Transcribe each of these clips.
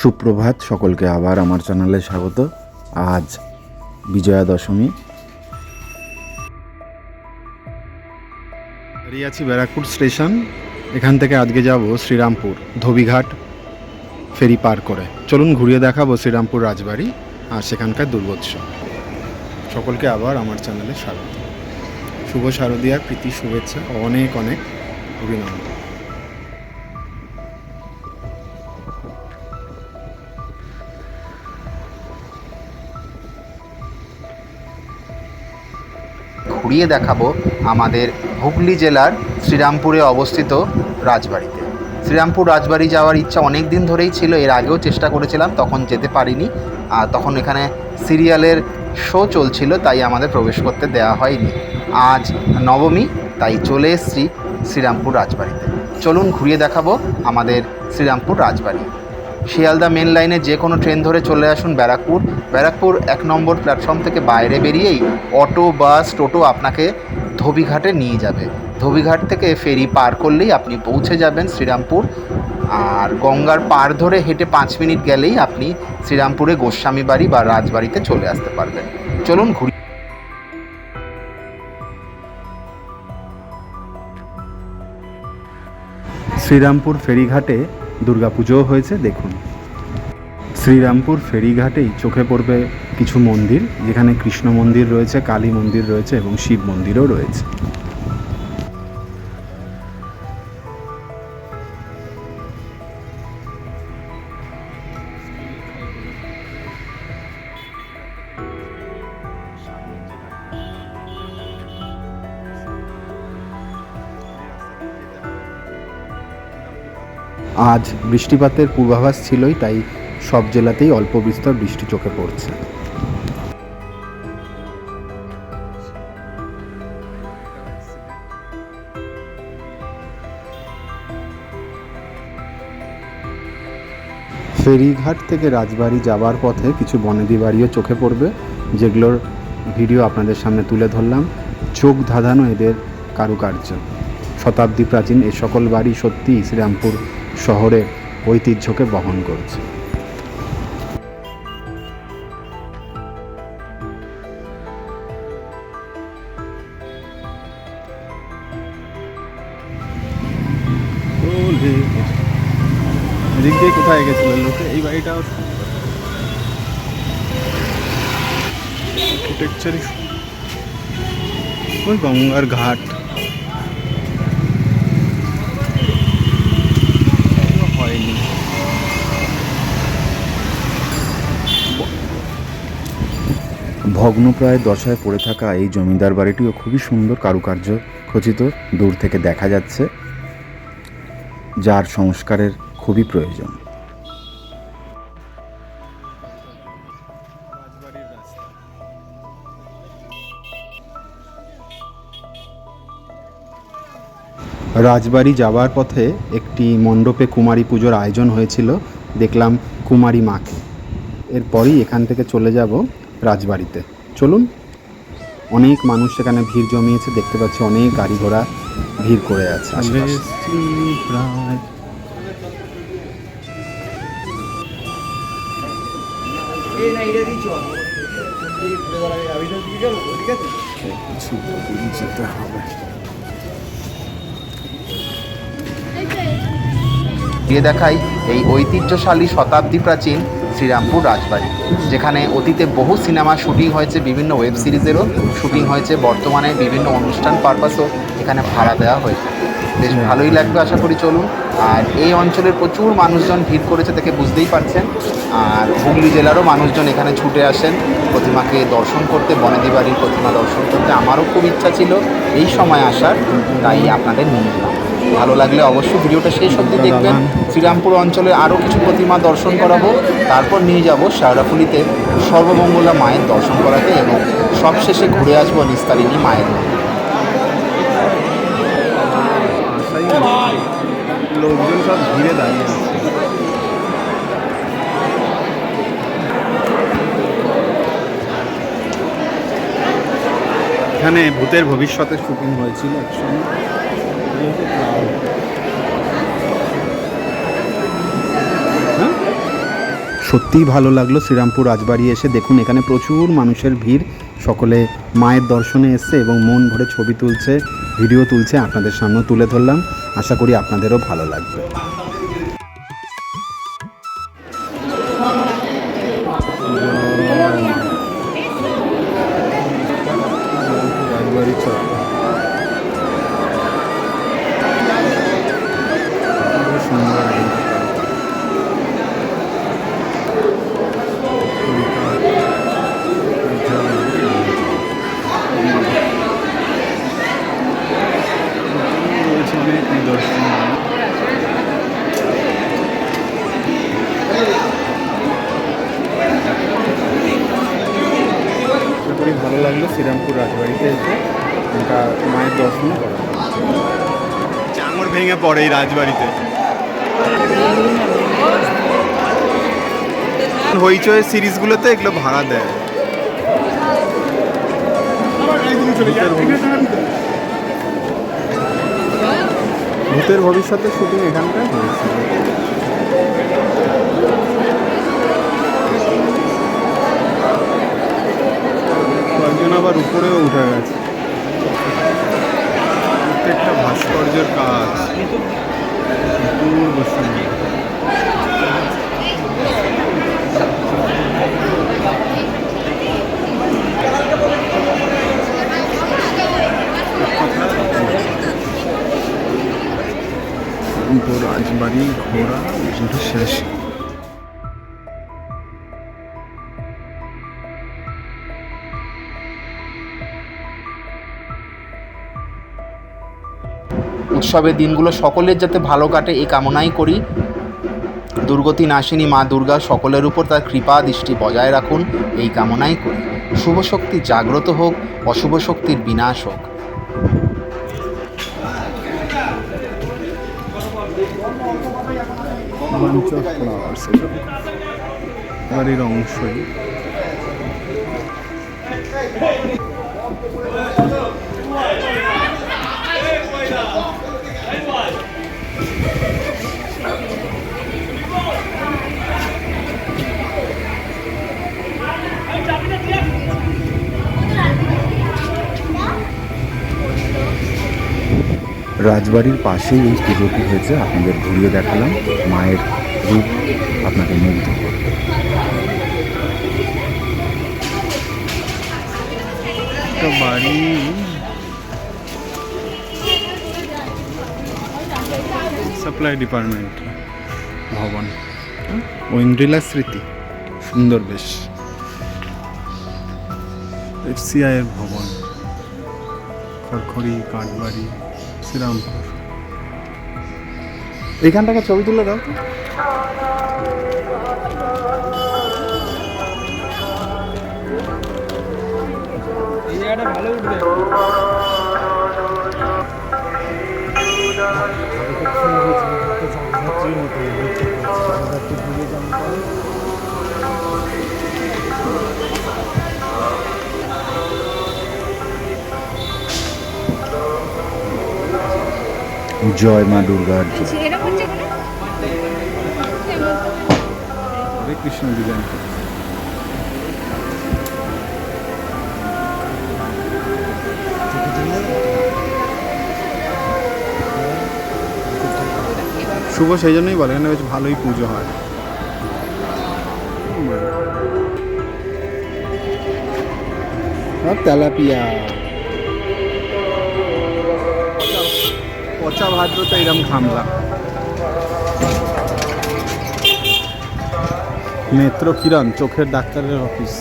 সুপ্রভাত, সকলকে আবার আমার চ্যানেলে স্বাগত। আজ বিজয়া দশমী দাঁড়িয়ে আছি ব্যারাকপুর স্টেশন। এখান থেকে আজকে যাব শ্রীরামপুর, ধোবিঘাট, ফেরি পার করে। চলুন ঘুরিয়ে দেখাবো শ্রীরামপুর রাজবাড়ি আর সেখানকার দুর্গোৎসব। সকলকে আবার আমার চ্যানেলে স্বাগত। শুভ শারদীয়ার প্রীতি, শুভেচ্ছা অনেক অনেক অভিনন্দন। ঘুরিয়ে দেখাবো আমাদের হুগলি জেলার শ্রীরামপুরে অবস্থিত রাজবাড়িতে। শ্রীরামপুর রাজবাড়ি যাওয়ার ইচ্ছা অনেক দিন ধরেই ছিল, এর আগেও চেষ্টা করেছিলাম, তখন যেতে পারিনি। আর তখন এখানে সিরিয়ালের শো চলছিল, তাই আমাদের প্রবেশ করতে দেওয়া হয়নি। আজ নবমী, তাই চলে এসছি শ্রীরামপুর রাজবাড়িতে। চলুন ঘুরিয়ে দেখাবো আমাদের শ্রীরামপুর রাজবাড়ি। শিয়ালদা মেন লাইনে যে কোনো ট্রেন ধরে চলে আসুন ব্যারাকপুর। ব্যারাকপুর এক নম্বর প্ল্যাটফর্ম থেকে বাইরে বেরিয়েই অটো, বাস, টোটো আপনাকে ধোবিঘাটে নিয়ে যাবে। ধোবিঘাট থেকে ফেরি পার করলেই আপনি পৌঁছে যাবেন শ্রীরামপুর। আর গঙ্গার পার ধরে হেঁটে পাঁচ মিনিট গেলেই আপনি শ্রীরামপুরে গোস্বামী বাড়ি বা রাজবাড়িতে চলে আসতে পারবেন। চলুন ঘুরি শ্রীরামপুর ফেরিঘাটে দুর্গাপুজোও হয়েছে, দেখুন। শ্রীরামপুর ফেরিঘাটেই চোখে পড়বে কিছু মন্দির, যেখানে কৃষ্ণ মন্দির রয়েছে, কালী মন্দির রয়েছে এবং শিব মন্দিরও রয়েছে। আজ বৃষ্টিপাতের পূর্বাভাস ছিলই, তাই সব জেলাতেই অল্প বিস্তর বৃষ্টি চোখে পড়ছে। ফেরিঘাট থেকে রাজবাড়ি যাওয়ার পথে কিছু বনেদি বাড়িও চোখে পড়বে, যেগুলোর ভিডিও আপনাদের সামনে তুলে ধরলাম। চোখ ধাঁধানো এদের কারুকার্য। শতাব্দী প্রাচীন এ সকল বাড়ি সত্যিই শ্রীরামপুর শহরের ঐতিহ্যকে বহন করছে। এদিক দিয়ে কোথায় গেছিলেন লোকে? এই বাড়িটাও আর্কিটেকচারই ওই গঙ্গার ঘাট। ভগ্নপ্রায় দশায় পড়ে থাকা এই জমিদার বাড়িটিও খুবই সুন্দর কারুকার্য খচিত। দূর থেকে দেখা যাচ্ছে যার সংস্কারের খুবই প্রয়োজন। রাজবাড়ি যাওয়ার পথে একটি মণ্ডপে কুমারী পুজোর আয়োজন হয়েছিল। দেখলাম কুমারী মাকে। এরপরই এখান থেকে চলে যাব রাজবাড়িতে। চলুন, অনেক মানুষ সেখানে ভিড় জমিয়েছে, দেখতে পাচ্ছি অনেক গাড়ি ঘোড়া ভিড় করে আছে দেখাই এই ঐতিহ্যশালী শতাব্দী প্রাচীন শ্রীরামপুর রাজবাড়ি, যেখানে অতীতে বহু সিনেমা শুটিং হয়েছে, বিভিন্ন ওয়েব সিরিজেরও শুটিং হয়েছে, বর্তমানে বিভিন্ন অনুষ্ঠান পারপাসও এখানে ভাড়া দেওয়া হয়েছে। বেশ ভালোই লাগবে আশা করি চলুন। আর এই অঞ্চলের প্রচুর মানুষজন ভিড় করেছে দেখে বুঝতেই পারছেন। আর হুগলি জেলারও মানুষজন এখানে ছুটে আসেন, প্রতিমাকে দর্শন করতে বনেদি বাড়ির প্রতিমা দর্শন করতে। আমারও খুব ইচ্ছা ছিল এই সময় আসার, তাই আপনাদের নিয়ে ভালো লাগলে অবশ্যই ভিডিওটা শেষ অবধি দেখবেন। শ্রীরামপুর অঞ্চলে আরও কিছু প্রতিমা দর্শন করাবো। তারপর নিয়ে যাব শাওরাফুলিতে সর্বমঙ্গলা মায়ের দর্শন করাতে এবং সবশেষে ঘুরে আসব নিস্তারিণী মায়ের। লোকজন সব ঘিরে দাঁড়িয়ে এখানে ভূতের ভবিষ্যতে শুটিং হয়েছিল একসঙ্গে সত্যিই ভালো লাগল শ্রীরামপুর রাজবাড়ি এসে। দেখুন, এখানে প্রচুর মানুষের ভিড়। সকলে মায়ের দর্শনে এসছে এবং মন ভরে ছবি তুলছে, ভিডিও তুলছে আপনাদের সামনে তুলে ধরলাম। আশা করি আপনাদেরও ভালো লাগবে। রাজবাড়িতে। হইচই সিরিজগুলোতে এগুলো ভাড়া দেয়। ভূতের ভবিষ্যতে শুটিং এখানটায় হয়েছিল কয়েকজন আবার উপরেও উঠে গেছে। প্রত্যেকটা ভাস্কর্যের কাজ। 너무 멋있습니다. 이거를 아줌마리 거라 무슨 뜻이야 씨. উৎসবের দিনগুলো সকলের যাতে ভালো কাটে এই কামনাই করি দুর্গতি নাশিনী মা দুর্গা সকলের উপর তার কৃপা দৃষ্টি বজায় রাখুন এই কামনাই করি শুভ শক্তি জাগ্রত হোক অশুভ শক্তির বিনাশ হোক বাড়ির অংশই রাজবাড়ির পাশেই এই পুজোটি হয়েছে আপনাদের ঘুরিয়ে দেখালাম। মায়ের রূপ আপনাকে মুগ্ধ বাড়ি সাপ্লাই ডিপার্টমেন্ট ভবন। ঐন্দ্রিলা স্মৃতি, সুন্দর বেশ। এফসিআই এর ভবন, খড়খড়ি, কাঠবাড়ি, শ্রীরামপুর। এইখানটাকে ছবি তুলে দাও। ভালো উঠবে। জয় মা দুর্গার জয় হরে কৃষ্ণ ডিজাইন শুভ সেই জন্যই বলে এখানে বেশ ভালোই পুজো হয়। আর তেলাপিয়া। পচা ভাদ্রতে এরম খামলা নেত্র কিরণ চোখের ডাক্তারের অফিস।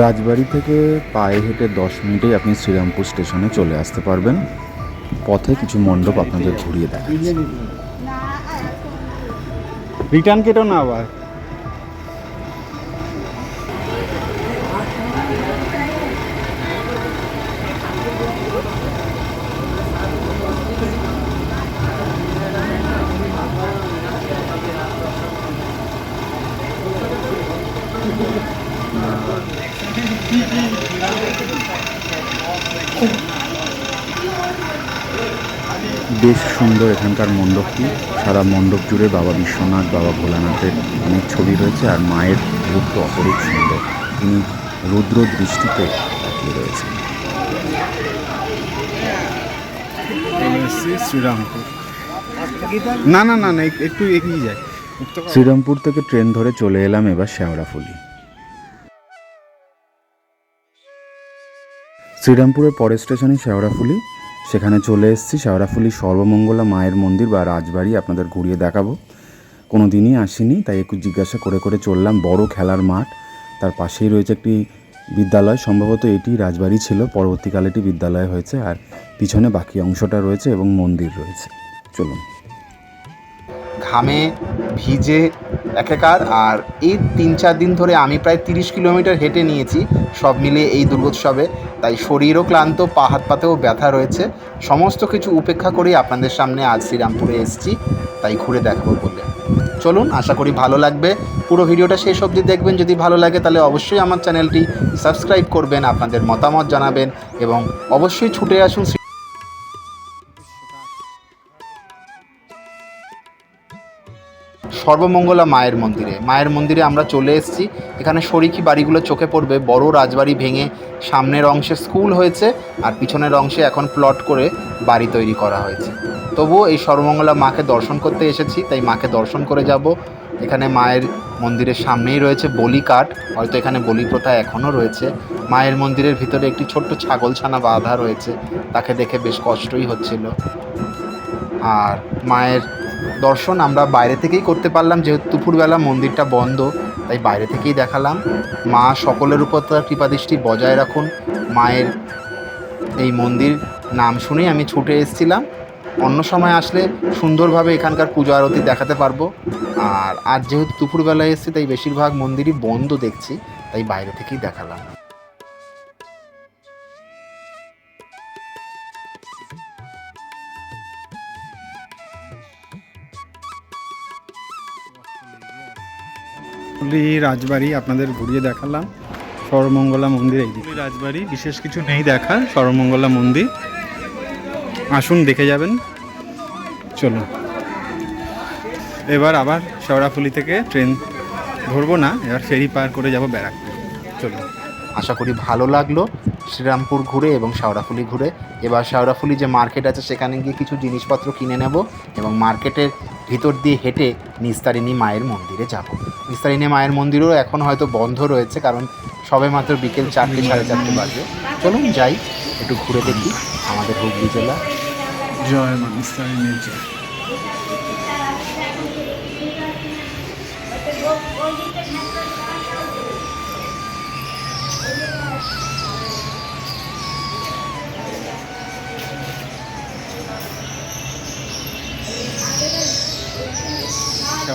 রাজবাড়ি থেকে পায়ে হেঁটে দশ মিনিটেই আপনি শ্রীরামপুর স্টেশনে চলে আসতে পারবেন। পথে কিছু মণ্ডপ আপনাদের ঘুরিয়ে দেয় রিটার্ন কেটো না আবার Thank you. বেশ সুন্দর এখানকার মণ্ডপটি। সারা মণ্ডপ জুড়ে বাবা বিশ্বনাথ বাবা ভোলানাথের অনেক ছবি রয়েছে আর মায়ের রূপ তো অপরূপ সুন্দর। তিনি রুদ্র দৃষ্টিতে তাকিয়ে রয়েছেন। শ্রীরামপুর। না না না না একটু এগিয়ে যায় শ্রীরামপুর থেকে ট্রেন ধরে চলে এলাম এবার শ্যাওড়াফুলি। শ্রীরামপুরের পরের স্টেশনে শ্যাওড়াফুলি। সেখানে চলে এসেছি। শেওড়াফুলি সর্বমঙ্গলা মায়ের মন্দির বা রাজবাড়ি আপনাদের ঘুরিয়ে দেখাবো। কোনো দিনই আসিনি, তাই একটু জিজ্ঞাসা করে করে চললাম। বড় খেলার মাঠ, তার পাশেই রয়েছে একটি বিদ্যালয়। সম্ভবত এটি রাজবাড়ি ছিল, পরবর্তীকালে এটি বিদ্যালয় হয়েছে আর পিছনে বাকি অংশটা রয়েছে এবং মন্দির রয়েছে। চলুন। ঘামে, ভিজে একাকার। আর এই তিন চার দিন ধরে আমি প্রায় তিরিশ কিলোমিটার হেঁটে নিয়েছি, সব মিলিয়ে এই দুর্গোৎসবে। তাই শরীরও ক্লান্ত, পা হাত পাতেও ব্যথা রয়েছে। সমস্ত কিছু উপেক্ষা করেই আপনাদের সামনে আজ শ্রীরামপুরে এসেছি। তাই ঘুরে দেখাবো বলে। চলুন, আশা করি ভালো লাগবে। পুরো ভিডিওটা শেষ অবধি দেখবেন। যদি ভালো লাগে, তাহলে অবশ্যই আমার চ্যানেলটি সাবস্ক্রাইব করবেন, আপনাদের মতামত জানাবেন এবং অবশ্যই ছুটে আসুন সর্বমঙ্গলা মায়ের মন্দিরে। মায়ের মন্দিরে আমরা চলে এসেছি। এখানে শরিকি বাড়িগুলো চোখে পড়বে। বড় রাজবাড়ি ভেঙে সামনের অংশে স্কুল হয়েছে আর পিছনের অংশে এখন প্লট করে বাড়ি তৈরি করা হয়েছে। তবুও এই সর্বমঙ্গলা মাকে দর্শন করতে এসেছি, তাই মাকে দর্শন করে যাব। এখানে মায়ের মন্দিরের সামনেই রয়েছে বলি কাঠ। হয়তো এখানে বলি প্রথা এখনও রয়েছে। মায়ের মন্দিরের ভিতরে একটি ছোট্ট ছাগলছানা বাঁধা রয়েছে। তাকে দেখে বেশ কষ্টই হচ্ছিল। আর মায়ের দর্শন আমরা বাইরে থেকেই করতে পারলাম, যেহেতু দুপুরবেলা মন্দিরটা বন্ধ, তাই বাইরে থেকেই দেখালাম। মা সকলের উপর তার কৃপাদৃষ্টি বজায় রাখুন। মায়ের এই মন্দির নাম শুনেই আমি ছুটে এসেছিলাম। অন্য সময় আসলে সুন্দরভাবে এখানকার পুজো আরতি দেখাতে পারব। আর আজ যেহেতু দুপুরবেলায় এসেছি, তাই বেশিরভাগ মন্দিরই বন্ধ দেখছি, তাই বাইরে থেকেই দেখালাম। ফুলি রাজবাড়ি আপনাদের ঘুরিয়ে দেখালাম। সর্বমঙ্গলা মন্দির এই দিকে। রাজবাড়ি, বিশেষ কিছু নেই দেখা সর্বমঙ্গলা মন্দির। আসুন, দেখে যাবেন। চলুন। এবার আবার শেওড়াফুলি থেকে ট্রেন ধরবো না, এবার ফেরি পার করে যাব ব্যারাকপুর। চলুন। আশা করি ভালো লাগল। শ্রীরামপুর ঘুরে এবং শাওড়াফুলি ঘুরে। এবার শাওড়াফুলি যে মার্কেট আছে, সেখানে গিয়ে কিছু জিনিসপত্র কিনে নেব এবং মার্কেটের ভিতর দিয়ে হেঁটে নিস্তারিণী মায়ের মন্দিরে যাব। নিস্তারিণী মায়ের মন্দিরও এখন হয়তো বন্ধ রয়েছে, কারণ সবে মাত্র বিকেল চারটে, সাড়ে চারটে বাজে। চলুন যাই, একটু ঘুরে দেখি আমাদের হুগলি জেলা। জয় মানুষ জয়।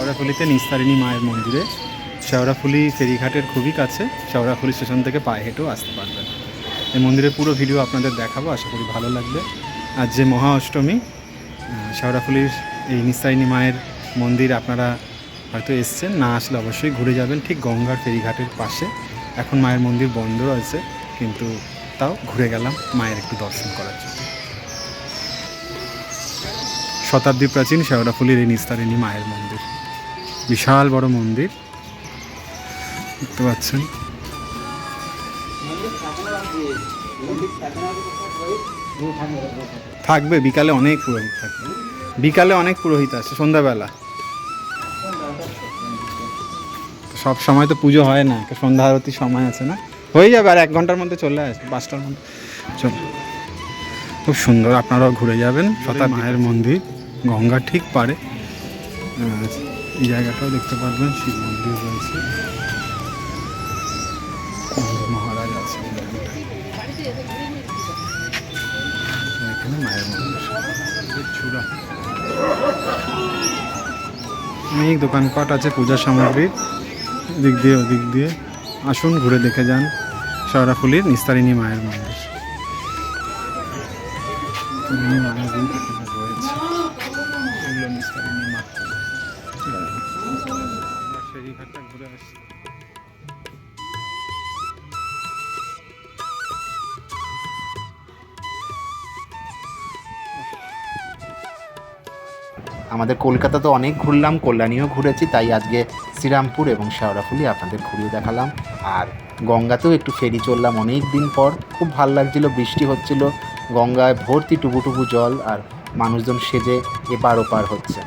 শেওড়াফুলিতে নিস্তারিণী মায়ের মন্দিরে। শেওড়াফুলি ফেরিঘাটের খুবই কাছে শেওড়াফুলি স্টেশন থেকে পায়ে হেঁটেও আসতে পারবেন। এই মন্দিরের পুরো ভিডিও আপনাদের দেখাবো, আশা করি ভালো লাগবে। আর যে মহা অষ্টমী শেওড়াফুলির এই নিস্তারিণী মায়ের মন্দির আপনারা হয়তো এসছেন, না আসলে অবশ্যই ঘুরে যাবেন ঠিক গঙ্গার ফেরিঘাটের পাশে। এখন মায়ের মন্দির বন্ধ আছে কিন্তু তাও ঘুরে গেলাম মায়ের একটু দর্শন করার জন্য। শতাব্দী প্রাচীন শেওড়াফুলির এই নিস্তারিণী মায়ের মন্দির। বিশাল বড় মন্দির। দেখতে পাচ্ছেন। থাকবে বিকালে অনেক পুরোহিত থাকবে। বিকালে অনেক পুরোহিত আছে সন্ধ্যাবেলা। সব সময় তো পুজো হয় না সন্ধ্যা আরতির সময় আছে না। হয়ে যাবে আর এক ঘণ্টার মধ্যে চলে আসবে পাঁচটার মধ্যে। চল। খুব সুন্দর আপনারাও ঘুরে যাবেন। শতাব্দী মায়ের মন্দির গঙ্গা ঠিক পারে। জায়গাটাও দেখতে পারবেন, শিব মন্দির রয়েছে। মহারাজ আছে এখানে মায়ের মন্দির। চূড়া। অনেক দোকানপাট আছে, পূজা সামগ্রীর দিক দিয়ে ওদিক দিয়ে। আসুন, ঘুরে দেখে যান। শেওড়াফুলির নিস্তারিণী মায়ের মন্দির। মায়ের ঘুরে আসি আমাদের কলকাতা তো অনেক ঘুরলাম, কল্যাণীও ঘুরেছি, তাই আজকে শ্রীরামপুর এবং শেওড়াফুলি আপনাদের ঘুরিয়ে দেখালাম। আর গঙ্গাতেও একটু ফেরি চললাম অনেক দিন পর, খুব ভালো লাগছিল, বৃষ্টি হচ্ছিল, গঙ্গায় ভর্তি টুবু জল, আর মানুষজন সেজে এপার ওপার হচ্ছে।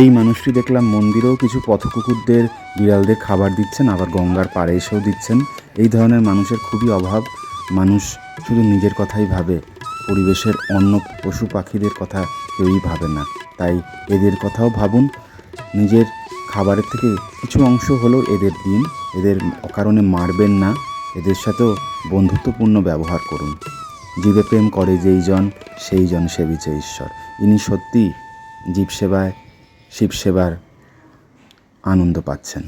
এই মানুষটি দেখলাম মন্দিরেও কিছু পথকুকুরদের বিড়ালদের খাবার দিচ্ছেন, আবার গঙ্গার পাড়ে এসেও দিচ্ছেন। এই ধরনের মানুষের খুবই অভাব। মানুষ শুধু নিজের কথাই ভাবে, পরিবেশের অন্য পশু পাখিদের কথা কেউই ভাবে না। তাই এদের কথাও ভাবুন, নিজের খাবারের থেকে কিছু অংশ হলেও এদের দিন। এদের অকারণে মারবেন না, এদের সাথেও বন্ধুত্বপূর্ণ ব্যবহার করুন। জীবে প্রেম করে যেই জন, সেই জন সেবিছে ঈশ্বর। ইনি সত্যি জীব সেবায় শিব সেবার আনন্দ পাচ্ছেন।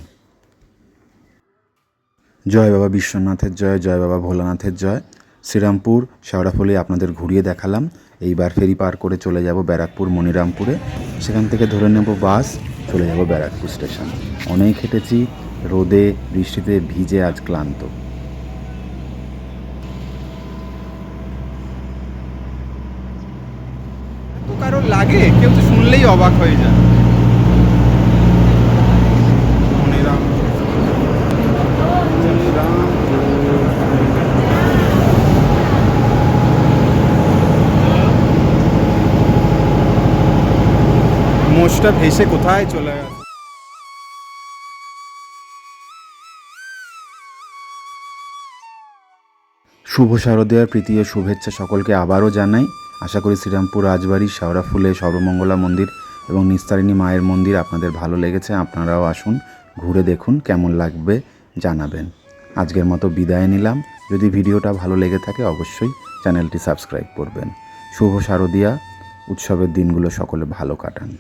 জয় বাবা বিশ্বনাথের জয় জয় বাবা ভোলানাথের জয়। শ্রীরামপুর শেওড়াফলি আপনাদের ঘুরিয়ে দেখালাম। এইবার ফেরি পার করে চলে যাব ব্যারাকপুর মনিরামপুরে সেখান থেকে ধরে নেব বাস, চলে যাব ব্যারাকপুর স্টেশন। অনেক হেঁটেছি, রোদে, বৃষ্টিতে ভিজে আজ ক্লান্ত। কারও লাগে? কেউ তো শুনলেই অবাক হয়ে যায়। মোষটা ভেসে কোথায় চলে গেছে? শুভ শারদীয়ার প্রীতি ও শুভেচ্ছা সকলকে আবারও জানাই। আশা করি শ্রীরামপুর, রাজবাড়ি শেওড়া ফুলে, সর্বমঙ্গলা মন্দির এবং নিস্তারিণী মায়ের মন্দির আপনাদের ভালো লেগেছে, আপনারাও আসুন, ঘুরে দেখুন, কেমন লাগবে জানাবেন। আজকের মতো বিদায় নিলাম। যদি ভিডিওটা ভালো লেগে থাকে অবশ্যই চ্যানেলটি সাবস্ক্রাইব করবেন। শুভ শারদীয়া, উৎসবের দিনগুলো সকলে ভালো কাটান।